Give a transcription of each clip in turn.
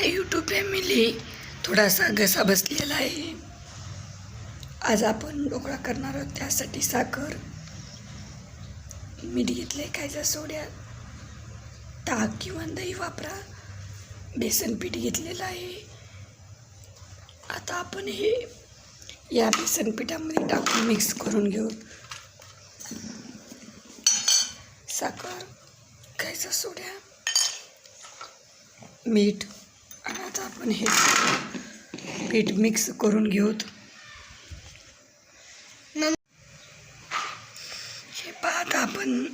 Hi YouTube family थोडासा घसा बसलेला आहे. आज आपण ढोकळा करणार आहोत त्यासाठी साखर. मीठ घेतलं आहे खायचा सोड्या. ताक किंवा दही वापरा. बेसन पीठ घेतलेलं आहे. आता आपण हे या बेसन पिठामध्ये टाकून मिक्स करून घेऊ. साखर खायचा सोड्या. मीठ. आता आपण हे पीठ मिक्स करून घेऊत. हे आता आपण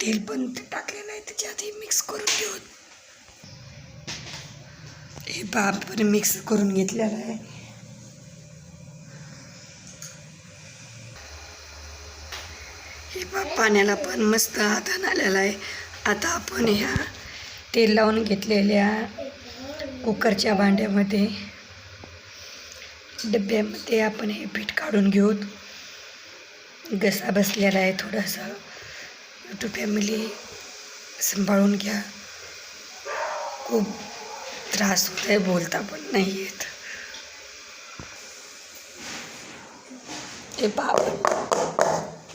तेल पण टाकलेलं आहे त्याच्यात हे मिक्स करून घेऊत. हे पहा आपण मिक्स करून घेतलेलं आहे. हे पहा पाण्याला पण मस्त हातान आलेला आहे. आता आपण ह्या तेल लावून घेतलेल्या कुकरच्या भांड्यामध्ये डब्यामध्ये आपण हे पीठ काढून घेऊत घसा बसलेला आहे थोडासा. टू फॅमिली सांभाळून घ्या. खूप त्रास होत आहे बोलता पण नाही येत. ते पाव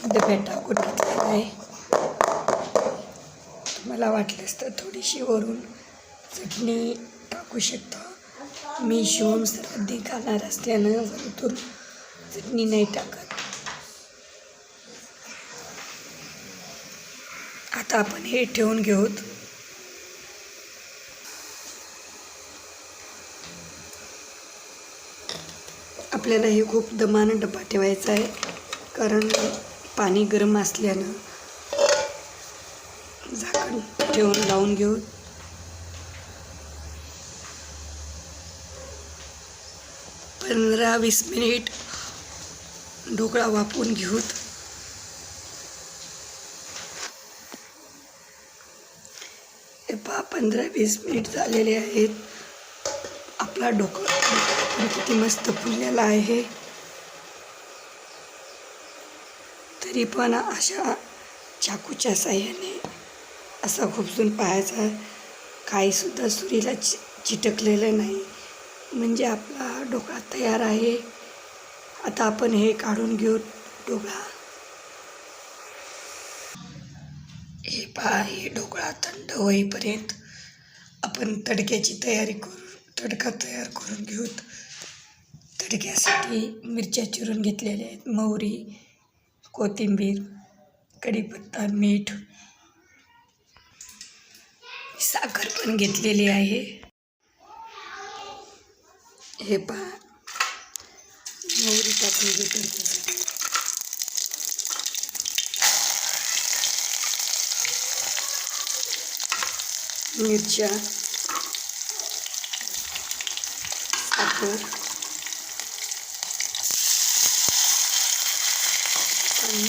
डब्यात टाकून घेतलेलं आहे. मला वाटलंच तर थोडीशी वरून चटणी टाकू शकतो. मी शिवम सर्दी घालणार असल्यानं वरतून चटणी नाही टाकत. आता आपण हे ठेवून घेऊत. आपल्याला हे खूप दमानं डबा ठेवायचा आहे कारण पाणी गरम असल्यानं झाकण ठेवून लावून घेऊ पंधरा वीस मिनिट ढोकळा वापरून घेऊत. हे पहा पंधरा वीस मिनिट झालेले आहेत. आपला ढोकळा किती मस्त फुललेला आहे. तरी पण अशा चाकूच्या साह्याने असा खुपसून पाहायचा. काहीसुद्धा सुरीला चि चिटकलेलं नाही. म्हणजे आपला ढोकळा तयार आहे. आता आपण हे काढून घेऊ ढोकळा हे पहा हे ढोकळा थंड होईपर्यंत आपण तडक्याची तयारी करू तडका तयार करून घेऊत तडक्यासाठी मिरच्या चिरून घेतलेल्या आहेत. मोहरी कोथिंबीर कढीपत्ता मीठ. साखर पण घेतलेली आहे. हे पहा मोहरी टाकून घेऊ तडक्यासाठी मिरच्या साखर आणि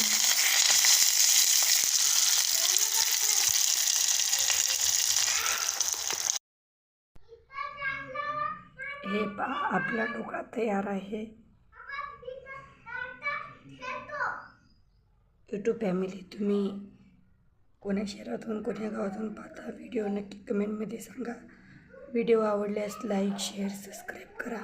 हे पहा आपला डोका तयार आहे. यूट्यूब फॅमिली तुम्ही कोण्या शहरातून कोण्या गावातून पाहता व्हिडिओ नक्की कमेंटमध्ये सांगा. व्हिडिओ आवडल्यास लाईक शेअर सबस्क्राईब करा.